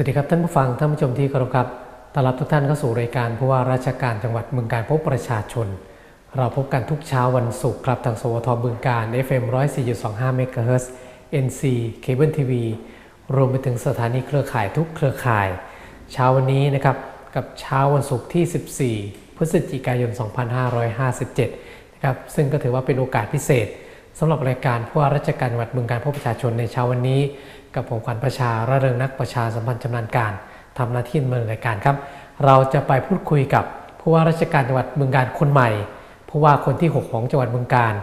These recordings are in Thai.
สวัสดีครับท่านผู้ฟังท่านผู้ชมที่เคารพครับต้อนรับทุกท่านเข้าสู่รายการผู้ว่าราชการจังหวัดบึงการพบประชาชน เราพบกันทุกเช้าวันศุกร์ครับทางสวทบึงการ FM 104.25 MHz NC Cable TV รวมไปถึงสถานีเครือข่ายทุกเครือข่าย เช้าวันนี้นะครับกับเช้าวันศุกร์ที่ 14 พฤศจิกายน 2557 นะครับซึ่งก็ถือว่าเป็นโอกาสพิเศษ สำหรับรายการผู้ว่าราชการจังหวัดบึงการพบประชาชนในเช้าวันนี้ กับผมขวัญประชาระเริงนักประชาสัมพันธ์ชำนาญการทำหน้าที่ดำเนินรายการครับ เราจะไปพูดคุยกับผู้ว่าราชการจังหวัดบึงการคนใหม่ผู้ว่าคนที่ 6 ของจังหวัดบึงการ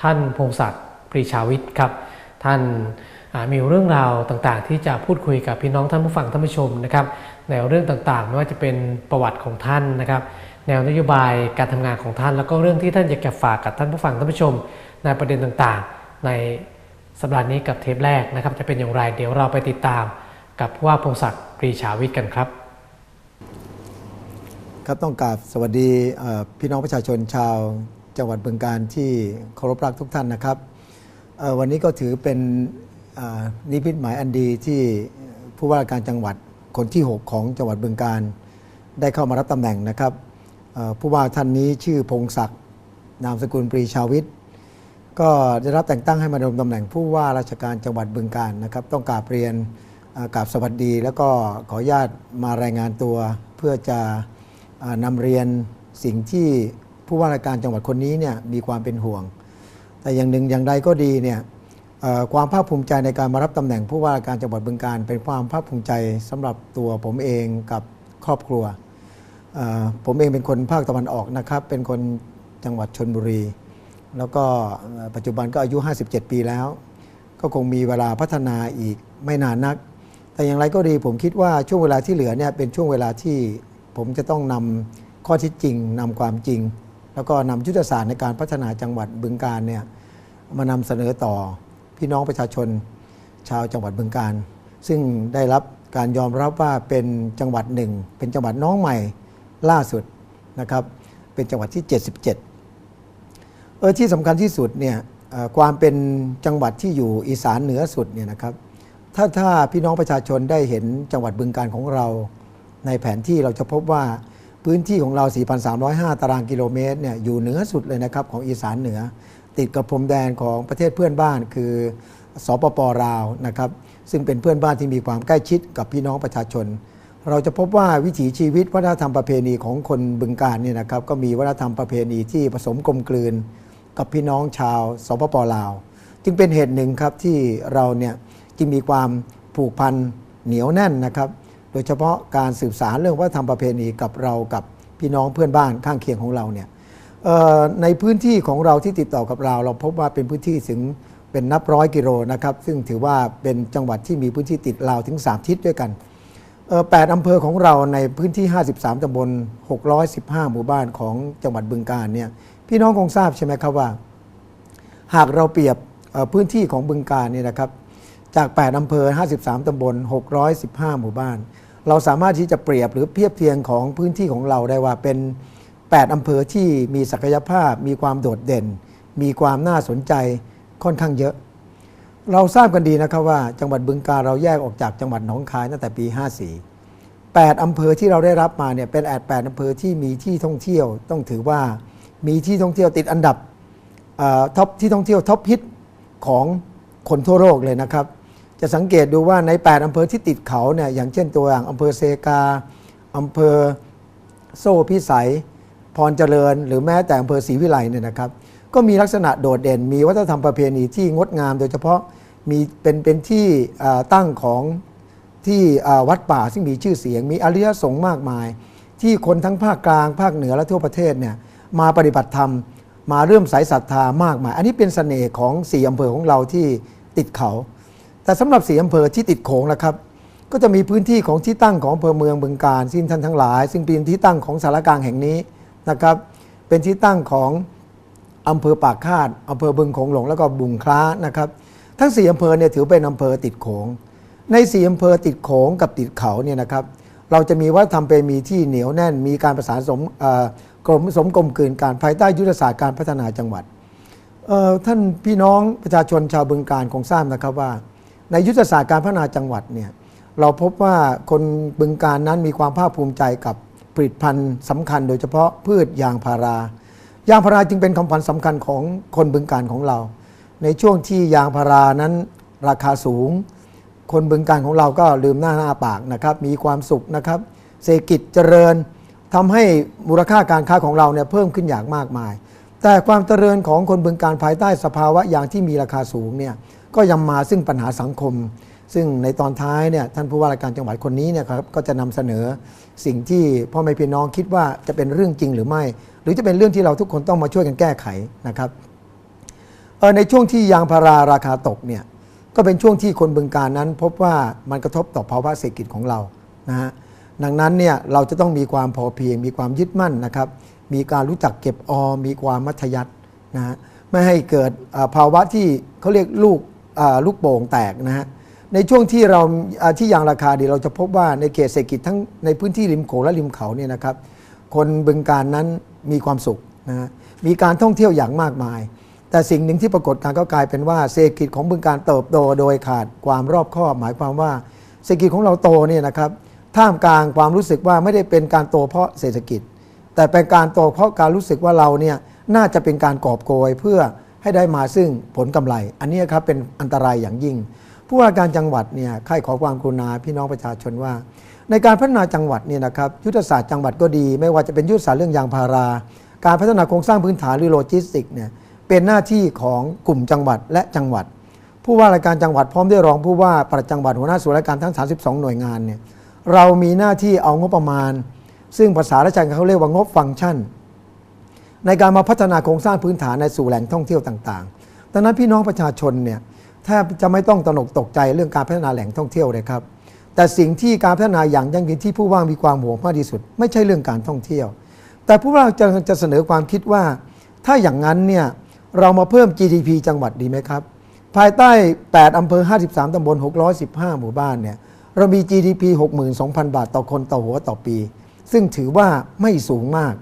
ท่านพงศักดิ์ปรีชาวิทย์ครับ ท่านมีเรื่องราวต่างๆ ที่จะพูดคุยกับพี่น้องท่านผู้ฟังท่านผู้ชมนะครับในเรื่องต่างๆไม่ว่าจะเป็นประวัติของท่านนะครับ แนวนโยบายการทำงานของท่าน แล้วก็เรื่องที่ท่านอยากจะฝากกับท่านผู้ฟังท่านผู้ชม ในประเด็นต่างๆ ในสัปดาห์นี้กับเทปแรกนะครับ จะเป็นอย่างไรเดี๋ยวเราไปติดตาม กับผู้ว่าพงศักดิ์ปรีชาวิทย์กันครับ ครับต้องกราบสวัสดีพี่น้องประชาชนชาวจังหวัดบึงการที่เคารพรักทุกท่านนะครับวันนี้ก็ถือเป็นนิพิตหมายอันดีที่ผู้ว่าการจังหวัดคนที่ 6 ของจังหวัดบึงการ ได้เข้ามารับตำแหน่งนะครับผู้ว่าท่านนี้ชื่อพงศักดิ์นามสกุลปรีชาวิทย์ ก็ได้รับแต่งตั้งให้มาดำรงตำแหน่งผู้ว่าราชการจังหวัดบึงการนะครับ ต้องกราบเรียนกราบสวัสดี แล้วก็ขออนุญาตมารายงานตัวเพื่อจะอ่านำเรียนสิ่งที่ผู้ว่าราชการจังหวัดคนนี้เนี่ยมีความเป็นห่วง แต่อย่างหนึ่งอย่างใดก็ดีเนี่ยความภาคภูมิใจในการมารับตำแหน่งผู้ว่าราชการจังหวัดบึงการ เป็นความภาคภูมิใจสำหรับตัวผมเองกับครอบครัว ผมเองเป็นคนภาคตะวันออกนะครับ เป็นคนจังหวัดชนบุรี แล้วก็ปัจจุบันก็อายุ 57 ปีแล้ว ก็คงมีเวลาพัฒนาอีกไม่นานนัก แต่อย่างไรก็ดีผมคิดว่าช่วงเวลาที่เหลือเนี่ยเป็นช่วงเวลาที่ผมจะต้องนำข้อเท็จจริงนำความจริง แล้วก็นำยุทธศาสตร์ในการพัฒนาจังหวัดบึงการเนี่ยมานำเสนอต่อพี่น้องประชาชนชาวจังหวัดบึงการ ซึ่งได้รับการยอมรับว่าเป็นจังหวัดหนึ่ง เป็นจังหวัดน้องใหม่ล่าสุดนะครับ เป็นจังหวัดที่ 77 เออที่สำคัญที่สุดเนี่ยความเป็นจังหวัดที่อยู่อีสานเหนือสุดเนี่ยนะครับถ้าถ้าพี่น้องประชาชนได้เห็นจังหวัดบึงการของเราในแผนที่เราจะพบว่าพื้นที่ของเรา 4,305 ตารางกิโลเมตรเนี่ยอยู่เหนือสุดเลยนะครับของอีสานเหนือ ติดกับพรมแดนของประเทศเพื่อนบ้านคือสปปลาวนะครับซึ่งเป็นเพื่อนบ้านที่มีความใกล้ชิดกับพี่น้องประชาชน เราจะพบว่าวิถีชีวิตวัฒนธรรมประเพณีของคนบึงการเนี่ยนะครับก็มีวัฒนธรรมประเพณีที่ผสมกลมกลืน กับพี่น้องชาวสปปลาว จึงเป็นเหตุหนึ่งครับที่เราเนี่ยจึงมีความผูกพันเหนียวแน่นนะครับ โดยเฉพาะการสืบสารเรื่องวัฒนธรรมประเพณีกับเรากับพี่น้องเพื่อนบ้านข้างเคียงของเราเนี่ยในพื้นที่ของเราที่ติดต่อกับเรา เราพบว่าเป็นพื้นที่ถึงเป็นนับร้อยกิโลนะครับ ซึ่งถือว่าเป็นจังหวัดที่มีพื้นที่ติดลาวถึง 3 ทิศด้วยกันแปดอำเภอของเราในพื้นที่ 53ตำบล615 หมู่บ้านของจังหวัดบึงการเนี่ย พี่น้องคงทราบใช่ไหมครับว่า หากเราเปรียบพื้นที่ของบึงการเนี่ยนะครับ จาก 8 อำเภอ 53 ตำบล 615 หมู่บ้าน เราสามารถที่จะเปรียบหรือเทียบเทียงของพื้นที่ของเราได้ว่าเป็น 8 อำเภอที่มีศักยภาพ มีความโดดเด่น มีความน่าสนใจค่อนข้างเยอะ เราทราบกันดีนะครับว่าจังหวัดบึงการเราแยกออกจากจังหวัดหนองคายตั้งแต่ปี 54 8 อำเภอที่เราได้รับมาเนี่ยเป็นแอด8อำเภอที่มีที่ท่องเที่ยวต้องถือว่า มีที่ท่องเที่ยวติดอันดับท็อปที่ท่องเที่ยวท็อปฮิตของคนทั่วโลกเลยนะครับ จะสังเกตดูว่าใน 8 อำเภอที่ติดเขาเนี่ยอย่างเช่นตัวอย่างอำเภอเซกาอำเภอโซ่พิสัย พรเจริญ หรือแม้แต่อำเภอศรีวิไลเนี่ยนะครับ ก็มีลักษณะโดดเด่น มีวัฒนธรรมประเพณีที่งดงาม โดยเฉพาะมีเป็นเป็นที่ตั้งของที่วัดป่าซึ่งมีชื่อเสียง มีอริยสงฆ์มากมาย ที่คนทั้งภาคกลางภาคเหนือและทั่วประเทศเนี่ย มาปฏิบัติธรรม มาเริ่มสายศรัทธามากมาย อันนี้เป็นเสน่ห์ของสี่อำเภอของเราที่ติดเขา แต่สำหรับสี่อำเภอที่ติดโขงนะครับ ก็จะมีพื้นที่ของที่ตั้งของอำเภอเมืองบึงการซึ่งท่านทั้งหลาย ซึ่งเป็นที่ตั้งของสารกลางแห่งนี้นะครับ เป็นที่ตั้งของอำเภอปากคาดอำเภอบึงโขงหลงแล้วก็บุงคล้านะครับ ทั้งสี่อำเภอเนี่ยถือเป็นอำเภอติดโขง ในสี่อำเภอติดโขงกับติดเขาเนี่ยนะครับ เราจะมีวัฒนธรรมเป็นมีที่เหนียวแน่น มีการประสานสม กลมสมกลมเกลืนการภายใต้ยุทธศาสตร์การพัฒนาจังหวัดท่านพี่น้องประชาชนชาวบึงการคงทราบนะครับว่า ในยุทธศาสตร์การพัฒนาจังหวัดเนี่ยเราพบว่าคนบึงการนั้นมีความภาคภูมิใจกับผลิตภัณฑ์สำคัญ โดยเฉพาะพืชยางพารา ยางพาราจึงเป็นคำขวัญสำคัญของคนบึงการของเรา ในช่วงที่ยางพารานั้นราคาสูง คนบึงการของเราก็ลืมหน้าหน้าปากนะครับมีความสุขนะครับเศรษฐกิจเจริญ ทำให้มูลค่าการค้าของเราเนี่ยเพิ่มขึ้นอย่างมากมาย แต่ความเจริญของคนบึงการภายใต้สภาวะยางที่มีราคาสูงเนี่ยก็ยังมาซึ่งปัญหาสังคม ซึ่งในตอนท้ายเนี่ยท่านผู้ว่าราชการจังหวัดคนนี้เนี่ยครับก็จะนำเสนอสิ่งที่พ่อแม่พี่น้องคิดว่าจะเป็นเรื่องจริงหรือไม่ หรือจะเป็นเรื่องที่เราทุกคนต้องมาช่วยกันแก้ไขนะครับเออในช่วงที่ยางพาราราคาตกเนี่ยก็เป็นช่วงที่คนบึงการนั้นพบว่ามันกระทบต่อภาวะเศรษฐกิจของเรานะฮะ ดังนั้นเนี่ยเราจะต้องมีความพอเพียง มีความยึดมั่นนะครับ มีการรู้จักเก็บออมมีความมัธยัตินะฮะไม่ให้เกิดภาวะที่เขาเรียกลูกลูกโป่งแตกนะฮะในช่วงที่เราที่ยางราคาดีเราจะพบว่าในเขตเศรษฐกิจทั้งในพื้นที่ริมโขงและริมเขาเนี่ยนะครับ คนบึงการนั้นมีความสุขนะฮะมีการท่องเที่ยวอย่างมากมาย แต่สิ่งหนึ่งที่ปรากฏการก็กลายเป็นว่าเศรษฐกิจของบึงการเติบโตโดยขาดความรอบคอบหมายความว่าเศรษฐกิจของเราโตเนี่ยนะครับ ท่ามกลางความรู้สึกว่าไม่ได้เป็นการโตเพราะเศรษฐกิจ แต่เป็นการโตเพราะการรู้สึกว่าเราเนี่ยน่าจะเป็นการกอบโกยเพื่อให้ได้มาซึ่งผลกำไร อันนี้ครับเป็นอันตรายอย่างยิ่ง ผู้ว่าการจังหวัดเนี่ยค่ายขอความกรุณาพี่น้องประชาชนว่า ในการพัฒนาจังหวัดเนี่ยนะครับยุทธศาสตร์จังหวัดก็ดี ไม่ว่าจะเป็นยุทธศาสตร์เรื่องยางพารา การพัฒนาโครงสร้างพื้นฐานหรือโลจิสติกส์เนี่ยเป็นหน้าที่ของกลุ่มจังหวัดและจังหวัด ผู้ว่าราชการจังหวัดพร้อมด้วยรองผู้ว่าประจังหวัดหัวหน้าส่วนราชการทั้ง 32 หน่วยงานเนี่ย เรามีหน้าที่เอางบประมาณ ซึ่งภาษาราชการเขาเรียกว่างบฟังก์ชัน ในการมาพัฒนาโครงสร้างพื้นฐานในสู่แหล่งท่องเที่ยวต่างๆ ดังนั้นพี่น้องประชาชนเนี่ยแทบจะไม่ต้องตระหนกตกใจเรื่องการพัฒนาแหล่งท่องเที่ยวเลยครับ แต่สิ่งที่การพัฒนาอย่างยั่งยืนที่ผู้ว่ามีความห่วงมากที่สุด ไม่ใช่เรื่องการท่องเที่ยว แต่ผู้ว่าจะจะเสนอความคิดว่า ถ้าอย่างนั้นเนี่ยเรามาเพิ่ม GDP จังหวัดดีไหมครับ ภายใต้ 8 อำเภอ 53 ตำบล 615 หมู่บ้านเนี่ย เรามี GDP 62,000 บาทต่อคนต่อหัวต่อปี ซึ่งถือว่าไม่สูงมาก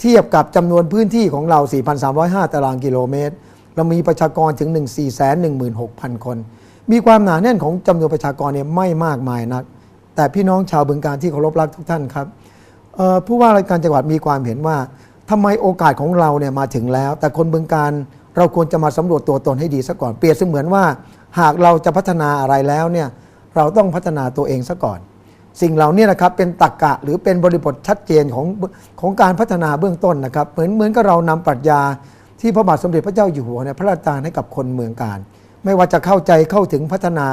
เทียบกับจำนวนพื้นที่ของเรา 4,305 ตารางกิโลเมตร เรามีประชากรถึง 1,416,000 คน มีความหนาแน่นของจำนวนประชากรเนี่ยไม่มากมายนัก แต่พี่น้องชาวบึงการที่เคารพรักทุกท่านครับผู้ว่าราชการจังหวัดมีความเห็นว่าทำไมโอกาสของเราเนี่ยมาถึงแล้ว แต่คนบึงการเราควรจะมาสำรวจตัวตนให้ดีซะก่อนเปรียบเสมือนว่า หากเราจะพัฒนาอะไรแล้วเนี่ย เราต้องพัฒนาตัวเองซะก่อน สิ่งเหล่านี้นะครับเป็นตรกกะหรือเป็นบริบทชัดเจนของของการพัฒนาเบื้องต้นนะครับ เหมือนเหมือนกับเรานำปรัชญาที่พระบาทสมเด็จพระเจ้าอยู่หัวเนี่ยพระราชทานให้กับคนเมืองการ ไม่ว่าจะเข้าใจเข้าถึงพัฒนา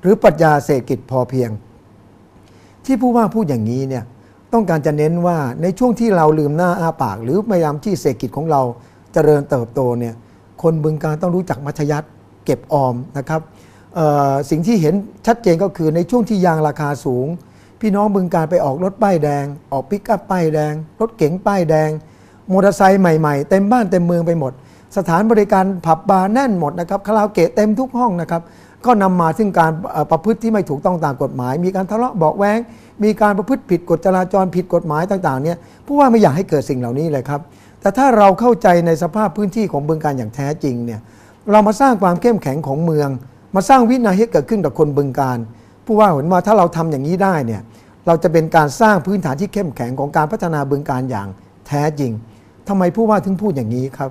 หรือปรัชญาเศรษฐกิจพอเพียง ที่ผู้ว่าพูดอย่างนี้เนี่ยต้องการจะเน้นว่าในช่วงที่เราลืมหน้าอาปาก หรือพยายามที่เศรษฐกิจของเราจเจริญเติบโตเนี่ยคนบึงการต้องรู้จักมัธยัติเก็บออมนะครับ สิ่งที่เห็นชัดเจนก็คือในช่วงที่ยางราคาสูง พี่น้องบึงการไปออกรถป้ายแดง ออกปิกอัพป้ายแดง รถเก๋งป้ายแดงมอเตอร์ไซค์ใหม่ๆ เต็มบ้านเต็มเมืองไปหมด สถานบริการผับบาร์แน่นหมดนะครับคาราโอเกะเต็มทุกห้องนะครับก็นำมาซึ่งการประพฤติที่ไม่ถูกต้องตามกฎหมาย มีการทะเลาะเบาแวงมีการประพฤติผิดกฎจราจรผิดกฎหมายต่างๆเนี่ยผู้ว่าไม่อยากให้เกิดสิ่งเหล่านี้เลยครับแต่ถ้าเราเข้าใจในสภาพพื้นที่ของบึงการอย่างแท้จริงเนี่ยเรามาสร้างความเข้มแข็งของเมือง มาสร้างวินัยให้เกิดขึ้นกับคนบึงการ ผู้ว่าเห็นว่าถ้าเราทำอย่างนี้ได้เนี่ยเราจะเป็นการสร้างพื้นฐานที่เข้มแข็งของการพัฒนาบึงการอย่างแท้จริงทำไมผู้ว่าถึงพูดอย่างนี้ครับ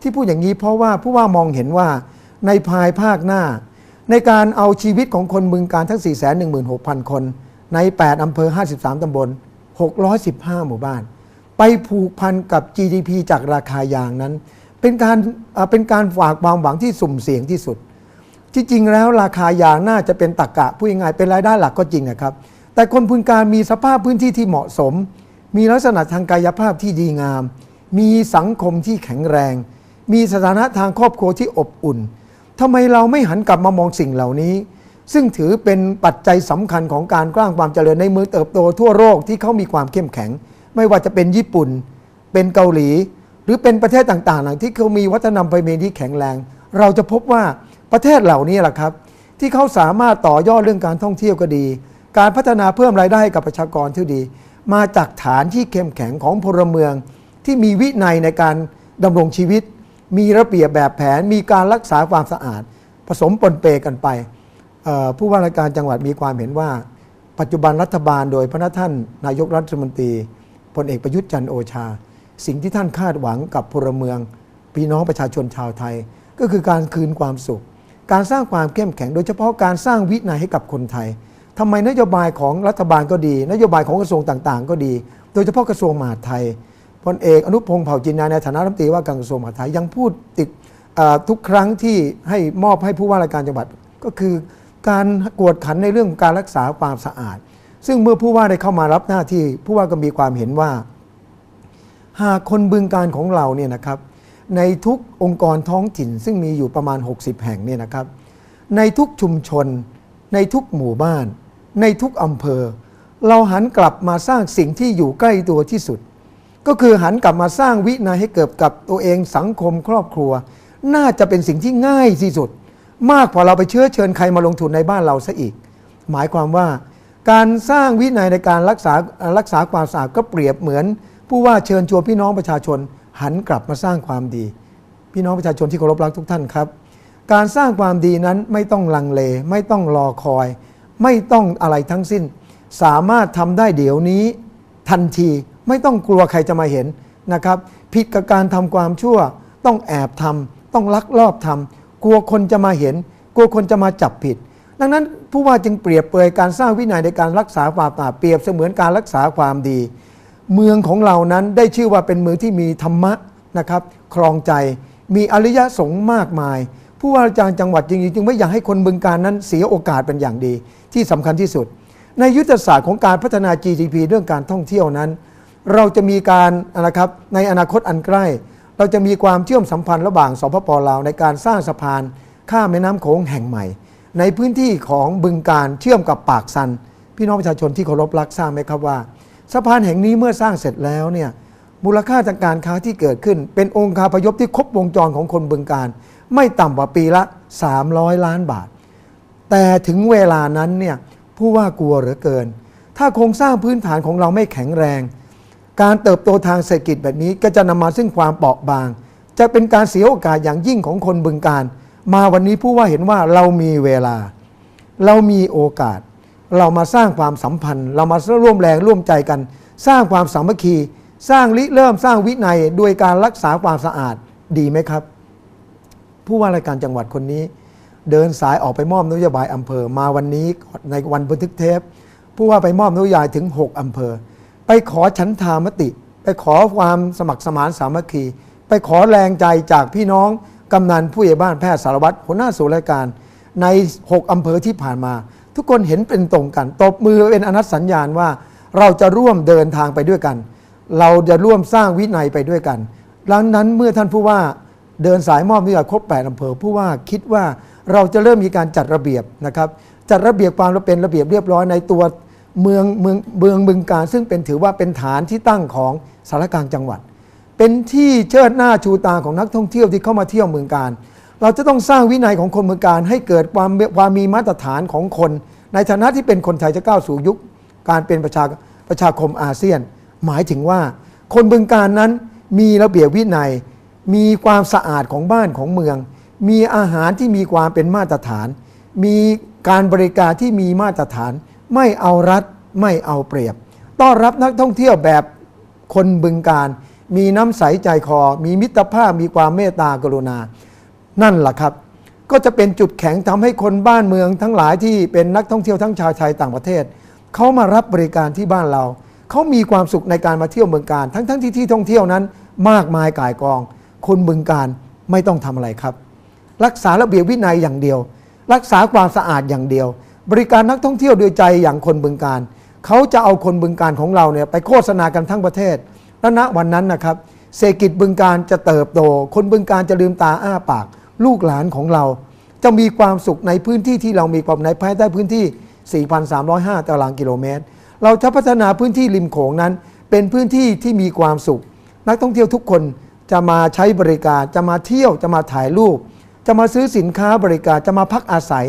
ที่พูดอย่างนี้เพราะว่าผู้ว่ามองเห็นว่าในภายภาคหน้า ในการเอาชีวิตของคนบึงการทั้ง 416,000 คน ใน 8 อำเภอ 53 ตำบล 615 หมู่บ้าน ไปผูกพันกับ GDP จากราคายางนั้น เป็นการเป็นการฝากความหวังที่สุ่มเสี่ยงที่สุด ที่จริงแล้วราคายางน่าจะเป็นตักกะพูดง่ายเป็นรายได้หลักก็จริงนะครับ แต่คนพึงการมีสภาพพื้นที่ที่เหมาะสม มีลักษณะทางกายภาพที่ดีงาม มีสังคมที่แข็งแรง มีสถานะทางครอบครัวที่อบอุ่นทำไมเราไม่หันกลับมามองสิ่งเหล่านี้ ซึ่งถือเป็นปัจจัยสำคัญของการกว้างความเจริญในเมืองเติบโตทั่วโลกที่เขามีความเข้มแข็ง ไม่ว่าจะเป็นญี่ปุ่น เป็นเกาหลี หรือเป็นประเทศต่างๆที่เขามีวัฒนธรรมประเพณีที่แข็งแรง เราจะพบว่า ประเทศเหล่านี้แหละครับ ที่เขาสามารถต่อยอดเรื่องการท่องเที่ยวก็ดี การพัฒนาเพิ่มรายได้ให้กับประชากรที่ดี มาจากฐานที่เข้มแข็งของพลเมือง ที่มีวินัยในการดำรงชีวิต มีระเบียบแบบแผนมีการรักษาความสะอาด ผสมปนเปกันไปผู้ว่าราชการจังหวัดมีความเห็นว่า ปัจจุบันรัฐบาลโดยพระท่านนายกรัฐมนตรีพลเอกประยุทธ์จันทร์โอชา สิ่งที่ท่านคาดหวังกับพลเมือง พี่น้องประชาชนชาวไทย ก็คือการคืนความสุข การสร้างความเข้มแข็ง โดยเฉพาะการสร้างวินัยให้กับคนไทยทำไมนโยบายของรัฐบาลก็ดี นโยบายของกระทรวงต่างๆ ก็ดี โดยเฉพาะกระทรวงมหาดไทยพลเอกอนุพงศ์เผ่าจินดาในฐานะรัฐมนตรีว่าการกระทรวงมหาดไทยยังพูดติดทุกครั้งที่ให้มอบให้ผู้ว่าราชการจังหวัดก็คือการกวดขันในเรื่องการรักษาความสะอาด ซึ่งเมื่อผู้ว่าได้เข้ามารับหน้าที่ผู้ว่าก็มีความเห็นว่า หากคนบึงการของเราเนี่ยนะครับ ในทุกองค์กรท้องถิ่น ซึ่งมีอยู่ประมาณ 60 แห่งเนี่ยนะครับ ในทุกชุมชน ในทุกหมู่บ้าน ในทุกอำเภอ เราหันกลับมาสร้างสิ่งที่อยู่ใกล้ตัวที่สุด ก็คือหันกลับมาสร้างวินัยให้เกิดกับตัวเองสังคมครอบครัว น่าจะเป็นสิ่งที่ง่ายที่สุด มากพอเราไปเชื้อเชิญใครมาลงทุนในบ้านเราซะอีก หมายความว่า การสร้างวินัยในการรักษารักษาความสะอาดก็เปรียบเหมือน ผู้ว่าเชิญชวนพี่น้องประชาชน หันกลับมาสร้างความดี พี่น้องประชาชนที่เคารพรักทุกท่านครับ การสร้างความดีนั้นไม่ต้องลังเล ไม่ต้องรอคอย ไม่ต้องอะไรทั้งสิ้น สามารถทำได้เดี๋ยวนี้ทันทีไม่ต้องกลัวใครจะมาเห็นนะครับ ผิดกับการทำความชั่ว ต้องแอบทำต้องลักลอบทำกลัวคนจะมาเห็น กลัวคนจะมาจับผิด ดังนั้นผู้ว่าจึงเปรียบเปรยการสร้างวินัยในการรักษาความสะอาดเปรียบเสมือนการรักษาความดี เมืองของเรานั้นได้ชื่อว่าเป็นเมืองที่มีธรรมะนะครับครองใจ มีอริยสงฆ์มากมาย ผู้ว่าราชการจังหวัดจริงๆจึงไม่อยากให้คนบึงการนั้นเสียโอกาสเป็นอย่างดี ที่สำคัญที่สุด ในยุทธศาสตร์ของการพัฒนา GDP เรื่องการท่องเที่ยวนั้น เราจะมีการนะครับในอนาคตอันใกล้ เราจะมีความเชื่อมสัมพันธ์ระหว่างสปปลาวในการสร้างสะพานข้ามแม่น้ำโขงแห่งใหม่ ในพื้นที่ของบึงการเชื่อมกับปากซัน พี่น้องประชาชนที่เคารพรักทราบไหมครับว่า สะพานแห่งนี้เมื่อสร้างเสร็จแล้วเนี่ยมูลค่าทางการค้าที่เกิดขึ้น เป็นองค์คาพยพที่ครบวงจรของคนบึงการ ไม่ต่ำกว่าปีละ 300 ล้านบาท แต่ถึงเวลานั้นเนี่ยผู้ว่ากลัวเหลือเกิน ถ้าโครงสร้างพื้นฐานของเราไม่แข็งแรง การเติบโตทางเศรษฐกิจแบบนี้ก็จะนำมาซึ่งความเปราะบาง จะเป็นการเสียโอกาสอย่างยิ่งของคนบึงการ มาวันนี้ผู้ว่าเห็นว่าเรามีเวลา เรามีโอกาส เรามาสร้างความสัมพันธ์ เรามาร่วมแรงร่วมใจกัน สร้างความสามัคคี สร้างริเริ่มสร้างวินัยโดยการรักษาความสะอาดดีไหมครับ ผู้ว่าราชการจังหวัดคนนี้ เดินสายออกไปมอบนโยบายอำเภอมาวันนี้ในวันบันทึกเทป ผู้ว่าไปมอบนโยบายถึง 6อำเภอ ไปขอฉันทามติ ไปขอความสมัครสมานสามัคคี ไปขอแรงใจจากพี่น้องกำนันผู้ใหญ่บ้านแพทย์สารวัตรหัวหน้าส่วนราชการใน 6อำเภอที่ผ่านมา ทุกคนเห็นเป็นตรงกัน ตบมือเป็นอนัตสัญญาณว่า เราจะร่วมเดินทางไปด้วยกัน เราจะร่วมสร้างวินัยไปด้วยกันดังนั้นเมื่อท่านผู้ว่าเดินสายมอบนโยบายครบ8อำเภอผู้ว่าคิดว่าเราจะเริ่มมีการจัดระเบียบนะครับ จัดระเบียบความเป็นระเบียบเรียบร้อยในตัวเมืองเมืองเมืองบึงการซึ่งเป็นถือว่าเป็นฐานที่ตั้งของสารกลางจังหวัด เป็นที่เชิดหน้าชูตาของนักท่องเที่ยวที่เข้ามาเที่ยวเมืองการ เราจะต้องสร้างวินัยของคนเมืองการ ให้เกิดความความมีมาตรฐานของคน ในฐานะที่เป็นคนไทยจะก้าวสู่ยุค การเป็นประชาประชาคมอาเซียน หมายถึงว่า คนบึงการนั้นมีระเบียบวินัย มีความสะอาดของบ้านของเมือง มีอาหารที่มีความเป็นมาตรฐาน มีการบริการที่มีมาตรฐาน ไม่เอารัดไม่เอาเปรียบ ต้อนรับนักท่องเที่ยวแบบคนบึงการ มีน้ำใสใจคอ มีมิตรภาพมีความเมตตากรุณา นั่นแหละครับ ก็จะเป็นจุดแข็งทำให้คนบ้านเมืองทั้งหลายที่เป็นนักท่องเที่ยวทั้งชาวไทยต่างประเทศเขามารับบริการที่บ้านเราเขามีความสุขในการมาเที่ยวเมืองการ ทั้งทั้งที่ที่ท่องเที่ยวนั้น มากมายก่ายกอง คนบึงการไม่ต้องทำอะไรครับ รักษาระเบียบวินัยอย่างเดียว รักษาความสะอาดอย่างเดียว บริการนักท่องเที่ยวโดยใจอย่างคนบึงการเขาจะเอาคนบึงการของเราเนี่ยไปโฆษณากันทั้งประเทศ และณวันนั้นนะครับ เศรษฐกิจบึงการจะเติบโต คนบึงการจะลืมตาอ้าปาก ลูกหลานของเรา จะมีความสุขในพื้นที่ที่เรามีความในภายใต้พื้นที่ 4,305 ตารางกิโลเมตร เราจะพัฒนาพื้นที่ริมโขงนั้น เป็นพื้นที่ที่มีความสุข นักท่องเที่ยวทุกคนจะมาใช้บริการจะมาเที่ยวจะมาถ่ายรูป จะมาซื้อสินค้าบริการจะมาพักอาศัย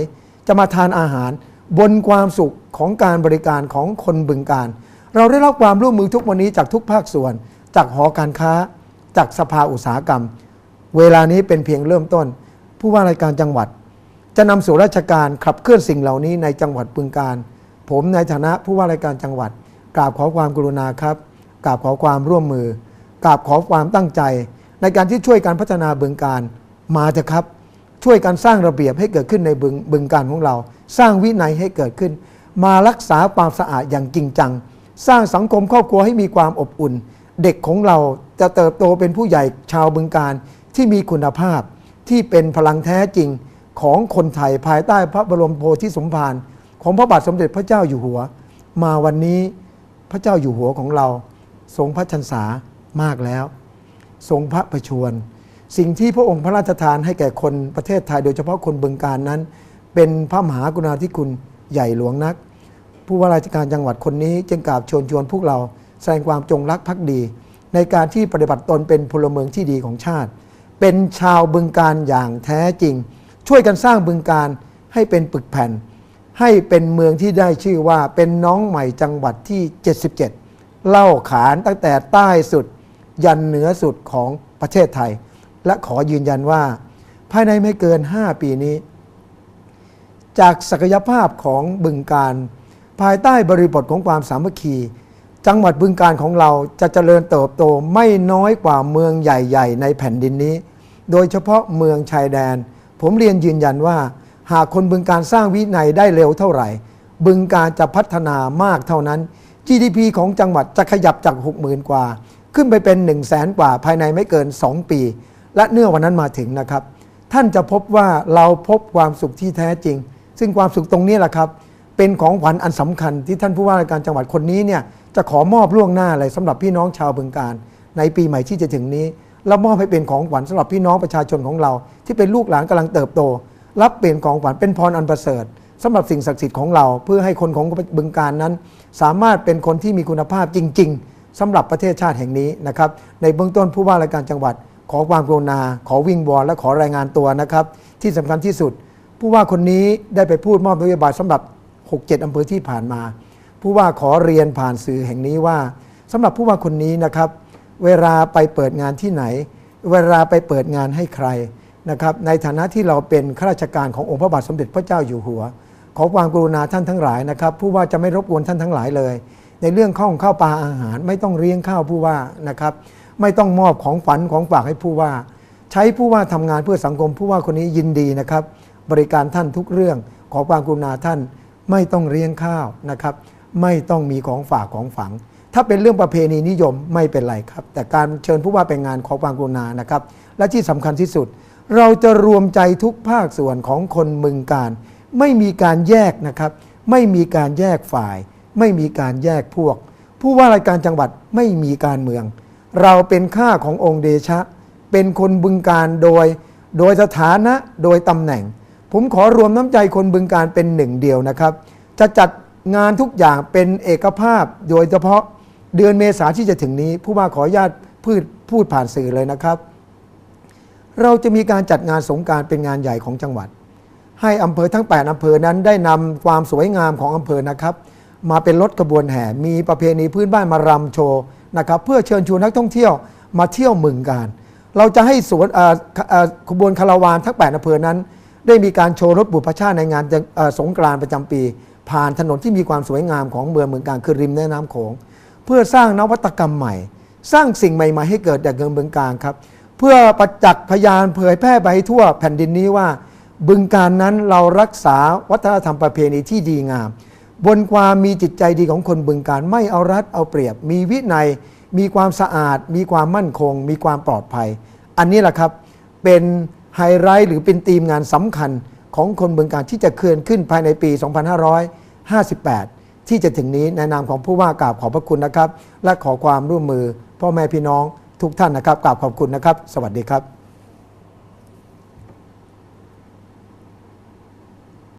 จะมาทานอาหาร บนความสุขของการบริการของคนบึงการ เราได้รับความร่วมมือทุกวันนี้จากทุกภาคส่วน จากหอการค้า จากสภาอุตสาหกรรม เวลานี้เป็นเพียงเริ่มต้น ผู้ว่าราชการจังหวัด จะนำสู่ราชการขับเคลื่อนสิ่งเหล่านี้ในจังหวัดบึงการ ผมในฐานะผู้ว่าราชการจังหวัดกราบขอความกรุณาครับกราบขอความร่วมมือกราบขอความตั้งใจ ในการที่ช่วยการพัฒนาบึงการมาเถอะครับ ช่วยกันสร้างระเบียบให้เกิดขึ้นในบึงบึงการของเรา สร้างวินัยให้เกิดขึ้น มารักษาความสะอาดอย่างจริงจัง สร้างสังคมครอบครัวให้มีความอบอุ่น เด็กของเราจะเติบโตเป็นผู้ใหญ่ชาวบึงการที่มีคุณภาพ ที่เป็นพลังแท้จริงของคนไทยภายใต้พระบรมโพธิสมภารของพระบาทสมเด็จพระเจ้าอยู่หัว มาวันนี้พระเจ้าอยู่หัวของเราทรงพระชันษามากแล้ว ทรงพระประชวรสิ่งที่พระองค์พระราชทานให้แก่คนประเทศไทยโดยเฉพาะคนบึงการนั้น เป็นพระมหากรุณาธิคุณใหญ่หลวงนัก ผู้ว่าราชการจังหวัดคนนี้จึงกราบเชวนชวนพวกเราแสดงความจงรักภักดี ในการที่ปฏิบัติตนเป็นพลเมืองที่ดีของชาติ เป็นชาวบึงการอย่างแท้จริง ช่วยกันสร้างบึงการให้เป็นปึกแผ่น ให้เป็นเมืองที่ได้ชื่อว่าเป็นน้องใหม่จังหวัดที่ 77 เล่าขานตั้งแต่ใต้สุด ยันเหนือสุดของประเทศไทย และขอยืนยันว่า ภายในไม่เกิน 5 ปีนี้ จากศักยภาพของบึงการ ภายใต้บริบทของความสามัคคี จังหวัดบึงการของเราจะเจริญเติบโตไม่น้อยกว่าเมืองใหญ่ ๆ ในแผ่นดินนี้ โดยเฉพาะเมืองชายแดน ผมเรียนยืนยันว่า หากคนบึงการสร้างวินัยได้เร็วเท่าไหร่ บึงการจะพัฒนามากเท่านั้น GDP ของจังหวัดจะขยับจาก 60,000 กว่า ขึ้นไปเป็น 1 0 0 0 0แสนกว่าภายในไม่เกิน 2 ปี และเนื่อวันนั้นมาถึงนะครับ ท่านจะพบว่าเราพบความสุขที่แท้จริง ซึ่งความสุขตรงนี้แหละครับ เป็นของขวัญอันสำคัญที่ท่านผู้ว่าราชการจังหวัดคนนี้เนี่ย จะขอมอบล่วงหน้าเลยสำหรับพี่น้องชาวบึงการ ในปีใหม่ที่จะถึงนี้แล้วมอบให้เป็นของขวัญสำหรับพี่น้องประชาชนของเรา ที่เป็นลูกหลานกำลังเติบโต รับเป็นของขวัญเป็นพรอันประเสริฐสำหรับสิ่งศักดิ์สิทธิ์ของเรา เพื่อให้คนของบึงการนั้น สามารถเป็นคนที่มีคุณภาพจริง ๆสำหรับประเทศชาติแห่งนี้นะครับในเบื้องต้นผู้ว่าราชการจังหวัด ขอความกรุณา ขอวิงวอนและขอรายงานตัวนะครับที่สำคัญที่สุด ผู้ว่าคนนี้ได้ไปพูดมอบนโยบายสำหรับ 6-7 อำเภอที่ผ่านมา ผู้ว่าขอเรียนผ่านสื่อแห่งนี้ว่าสำหรับผู้ว่าคนนี้นะครับ เวลาไปเปิดงานที่ไหน เวลาไปเปิดงานให้ใครนะครับในฐานะที่เราเป็นข้าราชการขององค์พระบาทสมเด็จพระเจ้าอยู่หัว ขอความกรุณาท่านทั้งหลายนะครับ ผู้ว่าจะไม่รบกวนท่านทั้งหลายเลย ในเรื่องข้าวข้าวปลาอาหาร ไม่ต้องเลี้ยงข้าวผู้ว่านะครับไม่ต้องมอบของฝันของฝากให้ผู้ว่า ใช้ผู้ว่าทำงานเพื่อสังคมผู้ว่าคนนี้ยินดีนะครับ บริการท่านทุกเรื่องขอความกรุณาท่านไม่ต้องเลี้ยงข้าวนะครับ ไม่ต้องมีของฝากของฝัง ถ้าเป็นเรื่องประเพณีนิยมไม่เป็นไรครับ แต่การเชิญผู้ว่าไปงานขอความกรุณานะครับ และที่สำคัญที่สุด เราจะรวมใจทุกภาคส่วนของคนมึงการ ไม่มีการแยกนะครับ ไม่มีการแยกฝ่าย ไม่มีการแยกพวก ผู้ว่าราชการจังหวัดไม่มีการเมือง เราเป็นข้าขององค์เดชะ เป็นคนบึงการโดย โดยสถานะโดยตำแหน่ง ผมขอรวมน้ำใจคนบึงการเป็นหนึ่งเดียวนะครับ จะจัด งานทุกอย่างเป็นเอกภาพ โดยเฉพาะเดือนเมษาที่จะถึงนี้ ผู้ว่าขออนุญาตพูดพูดผ่านสื่อเลยนะครับ เราจะมีการจัดงานสงกรารเป็นงานใหญ่ของจังหวัด ให้อำเภอทั้ง 8อำเภอนั้นได้นำความสวยงามของอำเภอนะครับ มาเป็นรถกระบวนแห่มีประเพณีพื้นบ้านมารำโชว์นะครับ เพื่อเชิญชวนนักท่องเที่ยวมาเที่ยวเมืองการ เราจะให้สวนขบวนคาราวานทั้ง8อำเภอนั้น ได้มีการโชว์รถบุพชาติในงานสงกรานต์ประจำปี ผ่านถนนที่มีความสวยงามของเมืองเมืองการคือริมแม่น้ำโขงเพื่อสร้างนวัตกรรมใหม่ สร้างสิ่งใหม่ๆให้เกิดแด่เมืองเมืองการครับ เพื่อประจักษ์พยานเผยแพร่ไปให้ทั่วแผ่นดินนี้ว่า บึงการนั้นเรารักษาวัฒนธรรมประเพณีที่ดีงาม บนความมีจิตใจดีของคนบึงการไม่เอารัดเอาเปรียบ มีวินัย มีความสะอาด มีความมั่นคง มีความปลอดภัย อันนี้แหละครับเป็นไฮไลท์หรือเป็นธีมงานสำคัญ ของคนเมืองการที่จะเคลื่อนขึ้นภายในปี 2558 ที่จะถึงนี้ในนามของผู้ว่ากราบขอบพระคุณนะครับ และขอความร่วมมือพ่อแม่พี่น้องทุกท่านนะครับกราบขอบคุณนะครับ สวัสดีครับ